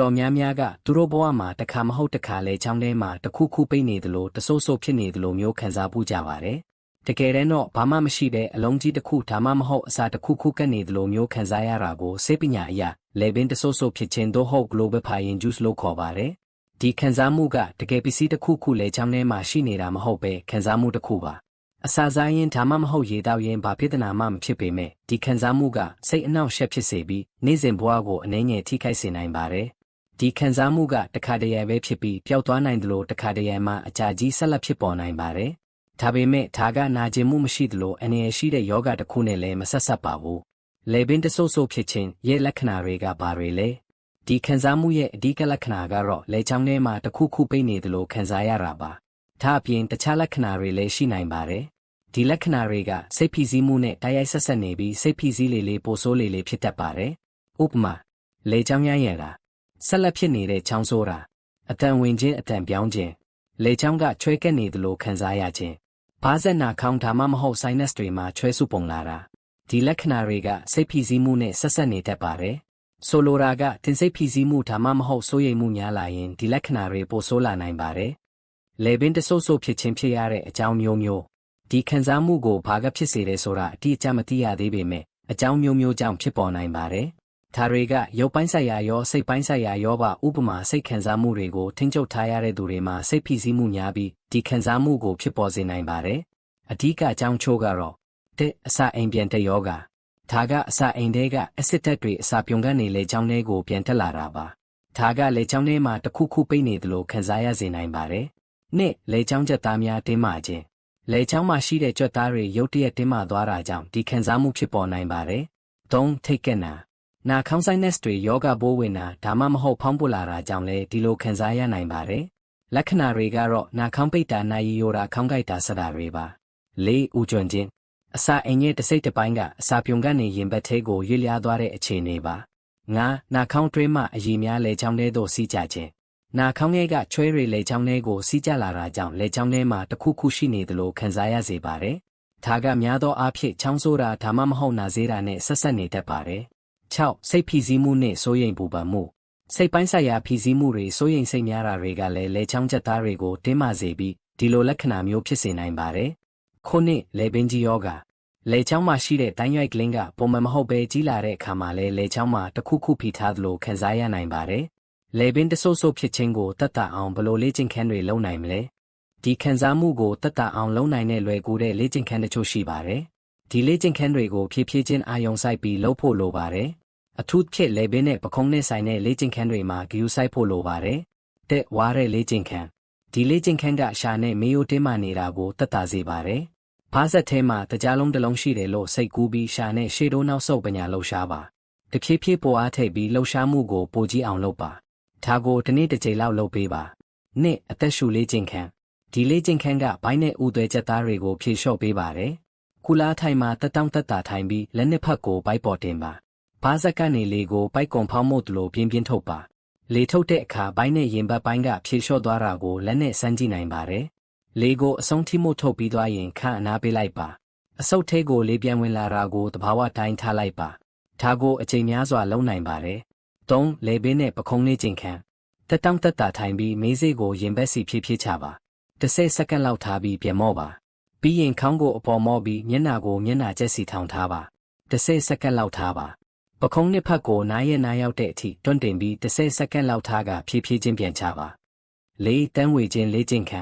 တော်များများကသူတို့ဘဝမှာတစ်ခါမဟုတ်တစ်ခါလဲချောင်းထဲမှာတစ်ခုခုပိတ်နေသလိုတဆိုးဆိုးဖြစ်နေသလိုမျိုးခံစားပူးကြပါတယ်။တကယ်တမ်းတော့ဘာမှမရှိတဲ့အလုံးကြီးတစ်ခုဒါမှမဟုတ်အစာတစ်ခုခုကပ်နေသလိုမျိုးခံစားရတာကိုစေပညာအရာလေပင်တဆိုးဆိုးဖြစ်ခြင်းသို့ဟုတ် global fire juice လို့ခေါ်ပါတယ်။ဒီခံစားမှုကတကယ်ပစ္စည်းတစ်ခုခုလဲချောင်းထဲမှာရှိနေတာမဟုတ်ပဲခံစားမှုတစ်ခုပါ။ အစာစားရင်ဒါမှမဟုတ်ရေတောက်ရင်ဘာဖြစ်တနာမှမဖြစ်ပေမဲ့ဒီခံစားမှုကစိတ်အနှောင့်အယှက်ဖြစ်စေပြီးနေ့စဉ်ဘဝကိုအနှဲငယ်ထိခိုက်စေနိုင်ပါတယ်။ဒီခံစားမှုကတခါတရံပဲဖြစ်ပြီးပျောက်သွားနိုင်တယ်လို့တခါတရံမှအကြာကြီးဆက်လက်ဖြစ်ပေါ်နိုင်ပါတယ်။ဒါပေမဲ့ဒါကနာကျင်မှုမရှိသလိုအနေရရှိတဲ့ယောဂတစ်ခုနဲ့လည်းမဆက်ဆက်ပါဘူး။လေပင်တဆိုးဆိုးဖြစ်ခြင်းရဲ့လက္ခဏာတွေကဘာတွေလဲ။ဒီခံစားမှုရဲ့အဓိကလက္ခဏာကတော့လေချောင်းထဲမှာတစ်ခုခုပိတ်နေတယ်လို့ခံစားရတာပါ။ဒါအပြင်တခြားလက္ခဏာတွေလည်းရှိနိုင်ပါတယ်။ ဒီလက္ခဏာတွေကစိတ်ဖိစီးမှုနဲ့တိုက်ရိုက်ဆက်ဆက်နေပြီးစိတ်ဖိစီးလေလေပိုဆိုးလေလေဖြစ်တတ်ပါတယ်။ဥပမာလေချောင်းရရတာဆက်လက်ဖြစ်နေတဲ့ချောင်းဆိုးတာအတန်ဝင်ခြင်းအတန်ပြောင်းခြင်းလေချောင်းကချွဲကက်နေသလိုခံစားရခြင်းဘားဆက်နာခေါင်းဒါမှမဟုတ် sinus တွေမှာချွဲစုပုံလာတာဒီလက္ခဏာတွေကစိတ်ဖိစီးမှုနဲ့ဆက်ဆက်နေတတ်ပါတယ်ဆိုလိုတာကတင်စိတ်ဖိစီးမှုဒါမှမဟုတ်စိုးရိမ်မှုများလာရင်ဒီလက္ခဏာတွေပိုဆိုးလာနိုင်ပါတယ်လေပင်တဆိုးဆိုးဖြစ်ခြင်းဖြစ်ရတဲ့အကြောင်းမျိုးမျိုး ဒီခံစားမှုကိုဘာကဖြစ်စေတယ်ဆိုတာအတိအကျမသိရသေးပေမဲ့အကြောင်းမျိုးမျိုးကြောင့်ဖြစ်ပေါ်နိုင်ပါတယ်ဒါတွေကရုပ်ပိုင်းဆိုင်ရာရောစိတ်ပိုင်းဆိုင်ရာရောပါဥပမာစိတ်ခံစားမှုတွေကိုထိန်းချုပ်ထားရတဲ့သူတွေမှာစိတ်ဖိစီးမှုများပြီးဒီခံစားမှုကိုဖြစ်ပေါ်စေနိုင်ပါတယ်။အဓိကအကြောင်းချိုးကတော့တဲ့အစာအိမ်ပြန်တဲ့ယောဂဒါကအစာအိမ်တဲကအစစ်တက်တွေအစာပြုံကနေလေချောင်းထဲကိုပြန်တက်လာတာပါ။ဒါကလေချောင်းထဲမှာတခုခုပိတ်နေသလိုခံစားရစေနိုင်ပါတယ်။နှစ်လေချောင်းချက်သားများတင်းမာခြင်း လေချောင်းမှာရှိတဲ့ကြွက်သားတွေရုတ်တရက်တင်းမာသွားတာကြောင့်ဒီခံစားမှုဖြစ်ပေါ်နိုင်ပါတယ်။၃ထိတ်ကက်နာနာခေါင်းဆိုင်နက်စ်တွေယောဂဘိုးဝင်တာဒါမှမဟုတ်ဖောင်းပွလာတာကြောင့်လည်းဒီလိုခံစားရနိုင်ပါတယ်။လက္ခဏာတွေကတော့နာခေါင်းပိတ်တာနာရီယိုတာခေါင်းကိုက်တာစတာတွေပါ။လေးဥကျွံခြင်းအစာအိမ်ရဲ့တစိတ်တစ်ပိုင်းကအစာပြုံကနေရင်ဘတ်သေးကိုရွေ့လျားသွားတဲ့အခြေအနေပါ။ငါနာခေါင်းတွင်းမှအည်များလေချောင်းထဲသို့စီးကြခြင်း နာခေါင်းရဲ့ကချွဲတွေလေချောင်းထဲကိုစီးကြလာတာကြောင့်လေချောင်းထဲမှာတခုခုရှိနေသလိုခံစားရစေပါတယ်။ဒါကများသောအားဖြင့်ချောင်းဆိုးတာဒါမှမဟုတ်နာစေးတာနဲ့ဆက်ဆက်နေတတ်ပါတယ်။6စိတ်ဖိစီးမှုနဲ့စိုးရိမ်ပူပန်မှုစိတ်ပိုင်းဆိုင်ရာဖိစီးမှုတွေစိုးရိမ်စိတ်များတာတွေကလည်းလေချောင်းချက်သားတွေကိုတင်းမာစေပြီးဒီလိုလက္ခဏာမျိုးဖြစ်စေနိုင်ပါတယ်။ခုနှစ်လေပင်ကြီးယောဂလေချောင်းမှာရှိတဲ့တိုင်းရွက်ကလင်းကပုံမှန်မဟုတ်ပဲကြီးလာတဲ့အခါမှာလည်းလေချောင်းမှာတစ်ခုခုဖိထားသလိုခံစားရနိုင်ပါတယ်။ လေပင်တဆိုးဆိုးဖြစ်ခြင်းကိုတတ်တာအောင်ဘလို့လေ့ကျင့်ခန်းတွေလုပ်နိုင်မလဲ။ဒီခံစားမှုကိုတတ်တာအောင်လုပ်နိုင်တဲ့လွယ်ကူတဲ့လေ့ကျင့်ခန်းတချို့ရှိပါတယ်။ဒီလေ့ကျင့်ခန်းတွေကိုဖြည်းဖြည်းချင်းအာရုံစိုက်ပြီးလုပ်ဖို့လိုပါတယ်အထူးဖြစ်လေဘင်းနဲ့ပခုံးနဲ့ဆိုင်တဲ့လေ့ကျင့်ခန်းတွေမှာဂယူဆိုင်ဖို့လိုပါတယ်။တဲ့ဝါတဲ့လေ့ကျင့်ခန်းဒီလေ့ကျင့်ခန်းကရှာနဲ့မေယိုတင်းမာနေတာကိုတက်တာစေပါတယ်။ဖားဆက်ထဲမှာတကြားလုံးတစ်လုံးရှိတယ်လို့စိတ်ကူးပြီးရှာနဲ့ရှေ့တိုးနောက်ဆုပ်ပညာလှုပ်ရှားပါ။တဖြည်းဖြည်းပေါ်အားထိပ်ပြီးလှုပ်ရှားမှုကိုပိုကြီးအောင်လုပ်ပါ။ ဒါကိုတစ်နေ့တစ်ချိန်လောက်လုပ်ပေးပါ။နှစ်အသက်ရှူလေ့ကျင့်ခန်းဒီလေ့ကျင့်ခန်းကဘိုင်းနဲ့ဥသွဲချက်သားတွေကိုဖြေလျှော့ပေးပါတယ်။ကုလားထိုင်မှာတက်တောင့်တက်တာထိုင်ပြီးလက်နှစ်ဖက်ကိုဘိုက်ပေါ်တင်ပါဘားဆက်ကနေလေကိုပိုက်ကွန်ဖောင်းမှုတလို့ပြင်းပြင်းထုတ်ပါလေထုတ်တဲ့အခါဘိုင်းနဲ့ရင်ဘတ်ပိုင်းကဖြေလျှော့သွားတာကိုလက်နဲ့စမ်းကြည့်နိုင်ပါတယ်လေကိုအဆုံးထိမှုထုတ်ပြီးသွားရင်ခန့်အနားပေးလိုက်ပါအဆုတ်ထဲကိုလေပြန်ဝင်လာတာကိုတဘာဝတိုင်းထားလိုက်ပါဒါကိုအချိန်များစွာလုံးနိုင်ပါတယ် ၃လေပင်းနဲ့ပခုံးလေးကျင်ခန်းတက်တောင့်တက်တာထိုင်ပြီးမေးစေးကိုရင်ဘက်စီဖြည်းဖြည်းချပါတစ်ဆယ်စက္ကန့်လောက်ထားပြီးပြန်မော့ပါပြီးရင်ခေါင်းကိုအပေါ်မော့ပြီးမျက်နှာကိုမျက်နှာကျက်စီထောင်ထားပါတစ်ဆယ်စက္ကန့်လောက်ထားပါပခုံးနှစ်ဖက်ကိုနားရဲ့နားရောက်တဲ့အထိတွန့်တင်ပြီး30စက္ကန့်လောက်ထားကဖြည်းဖြည်းချင်းပြန်ချပါလေးတန်းဝေခြင်းလေးကျင့်ခံ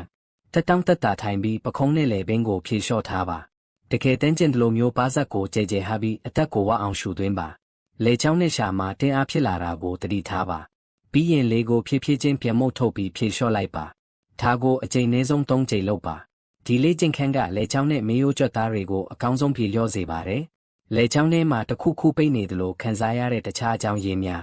တက်တောင့်တက်တာထိုင်ပြီးပခုံးနဲ့လေဘင်းကိုဖြေလျှော့ထားပါတကယ်တန်းကျင်လိုမျိုးပါးစပ်ကိုကြဲကြဲဟာပြီးအသက်ကိုဝအောင်ရှူသွင်းပါ လေချောင်းနဲ့ရှာမှာတင်းအားဖြစ်လာတာကိုတတိထားပါပြီးရင်လေကိုဖြည်းဖြည်းချင်းပြန်မှုတ်ထုတ်ပြီးဖြေလျှော့လိုက်ပါဒါကိုအချိန်နည်းဆုံး၃ချိန်လုပ်ပါဒီလေးကျင့်ခန်းကလေချောင်းနဲ့မေးရိုးကြွက်သားတွေကိုအကောင်းဆုံးဖြေလျော့စေပါတယ်လေချောင်းထဲမှာတခုခုပိတ်နေသလိုခံစားရတဲ့တခြားအကြောင်းရင်းများ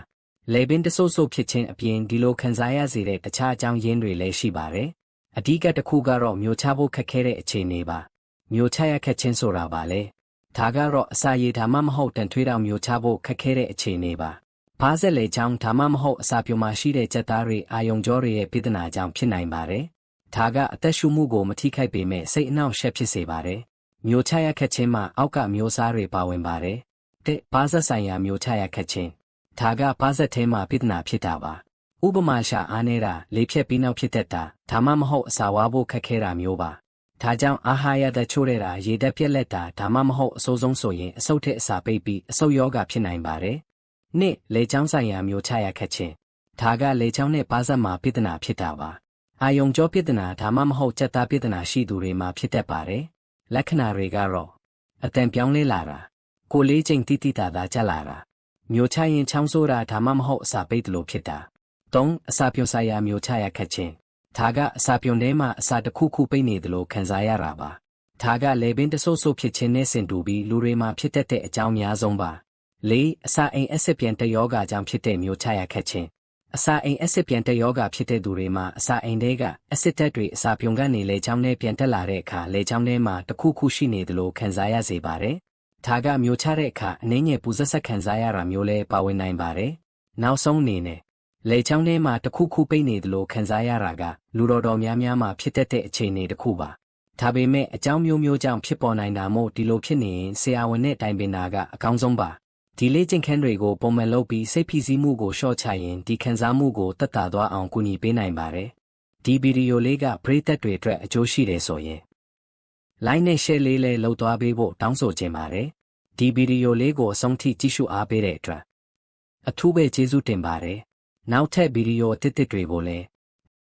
လေပင်တဆိုးဆိုးဖြစ်ခြင်းအပြင်ဒီလိုခံစားရစေတဲ့တခြားအကြောင်းရင်းတွေလည်းရှိပါတယ်။အဓိကတစ်ခုကတော့မျိုးချဖို့ခက်ခဲတဲ့အခြေအနေပါ။မျိုးချရခက်ခြင်းဆိုတာပါလေ။ ဒါကတော့အစာရည်ဒါမှမဟုတ်တန်ထွေးတောင်မျိုးချဖို့ခက်ခဲတဲ့အခြေအနေပါ။ဖားဆက်လေချောင်းဒါမှမဟုတ်အစာပြိုမှာရှိတဲ့ကြက်သားတွေအာယုံကြောတွေရဲ့ပြဿနာကြောင့်ဖြစ်နိုင်ပါတယ်။ဒါကအသက်ရှူမှုကိုမထိခိုက်ပေမဲ့စိတ်အနှောင့်အယှက်ဖြစ်စေပါတယ်။မျိုးချရခက်ခြင်းမှာအောက်ကမျိုးစားတွေပါဝင်ပါတယ်။တဲ့ဘာဇက်ဆိုင်ရာမျိုးချရခက်ခြင်းဒါကဘာဇက်ထဲမှာပြဿနာဖြစ်တာပါ။ဥပမာရှာအားနေတာလေဖြက်ပြီးနောက်ဖြစ်တတ်တာဒါမှမဟုတ်အစာဝါဖို့ခက်ခဲတာမျိုးပါ ဒါကြောင့်အာဟာရသက်ချိုးတဲ့တာရေတက်ပြက်လက်တာဒါမှမဟုတ်အဆိုးဆုံးဆိုရင်အဆုတ်ထက်အစာပိတ်ပြီးအဆုတ်ယောဂဖြစ်နိုင်ပါတယ်နှစ်လေချောင်းဆိုင်ရာမျိုးချရခက်ခြင်းဒါကလေချောင်းနဲ့ပါးစပ်မှာပြဿနာဖြစ်တာပါအာယုံကြောပြဿနာဒါမှမဟုတ်စက်သားပြဿနာရှိသူတွေမှာဖြစ်တတ်ပါတယ်လက္ခဏာတွေကတော့အတန်ပြောင်းလဲလာတာကိုယ်လေးချိန်တိတိတာတာကြလာတာမျိုးချရင်ချောင်းဆိုးတာဒါမှမဟုတ်အစာပိတ်တယ်လို့ဖြစ်တာ၃အစာပြုံဆိုင်ရာမျိုးချရခက်ခြင်း ဒါကအစာပြုံထဲမှာအစာတစ်ခုခုပိတ်နေတယ်လို့ခံစားရတာပါဒါကလေပင်တဆိုးဆိုးဖြစ်ခြင်းနဲ့ဆင်တူပြီးလူတွေမှာဖြစ်တတ်တဲ့အကြောင်းများဆုံးပါ၄အစာအိမ်အက်ဆစ်ပြန်တယောဂါကြောင့်ဖြစ်တဲ့မျိုးချရခက်ခြင်းအစာအိမ်အက်ဆစ်ပြန်တယောဂါဖြစ်တဲ့သူတွေမှာအစာအိမ်တွေကအက်ဆစ်ဓာတ်တွေအစာပြုံကနေလေချောင်းနဲ့ပြန်တက်လာတဲ့အခါလေချောင်းထဲမှာတစ်ခုခုရှိနေတယ်လို့ခံစားရစေပါတယ်ဒါကမျိုးချတဲ့အခါအနှင်းငယ်ပူဇက်ဆက်ခံစားရတာမျိုးလဲပါဝင်နိုင်ပါတယ်နောက်ဆုံးအနေနဲ့ လေချောင်းထဲမှာတစ်ခုခုပိတ်နေတယ်လို့ခံစားရတာကလူတော်တော်များများမှာဖြစ်တတ်တဲ့အခြေအနေတစ်ခုပါဒါပေမဲ့အကြောင်းမျိုးမျိုးကြောင့်ဖြစ်ပေါ်နိုင်တာမို့ဒီလိုဖြစ်နေရင်ဆရာဝန်နဲ့တိုင်ပင်တာကအကောင်းဆုံးပါဒီလေးကျင့်ခန်းတွေကိုပုံမှန်လုပ်ပြီးစိတ်ဖိစီးမှုကိုရှော့ချရင်ဒီခံစားမှုကိုတက်တာသွားအောင်ကူညီပေးနိုင်ပါတယ်ဒီဗီဒီယိုလေးကပရိသတ်တွေအတွက်အကျိုးရှိတယ်ဆိုရင် like နဲ့ share လေးလည်းလုပ်သွားပေးဖို့တောင်းဆိုချင်ပါတယ်ဒီဗီဒီယိုလေးကိုအဆုံးထိကြည့်ရှုအားပေးတဲ့အတွက်အထူးပဲကျေးဇူးတင်ပါတယ် နောက်ထပ်ဗီဒီယိုအသစ်တွေကိုလည်း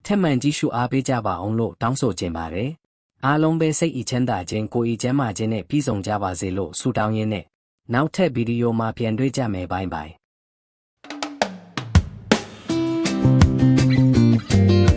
ထက်မှန်ကြည့်ရှုအားပေးကြပါအောင်လို့တောင်းဆိုချင်ပါတယ်။အားလုံးပဲစိတ်ဤချမ်းသာခြင်းကိုယ်ဤကျန်းမာခြင်းနဲ့ပြည့်စုံကြပါစေလို့ဆုတောင်းရင်းနဲ့နောက်ထပ်ဗီဒီယိုမှာပြန်တွေ့ကြမယ်ဘိုင်ဘိုင်။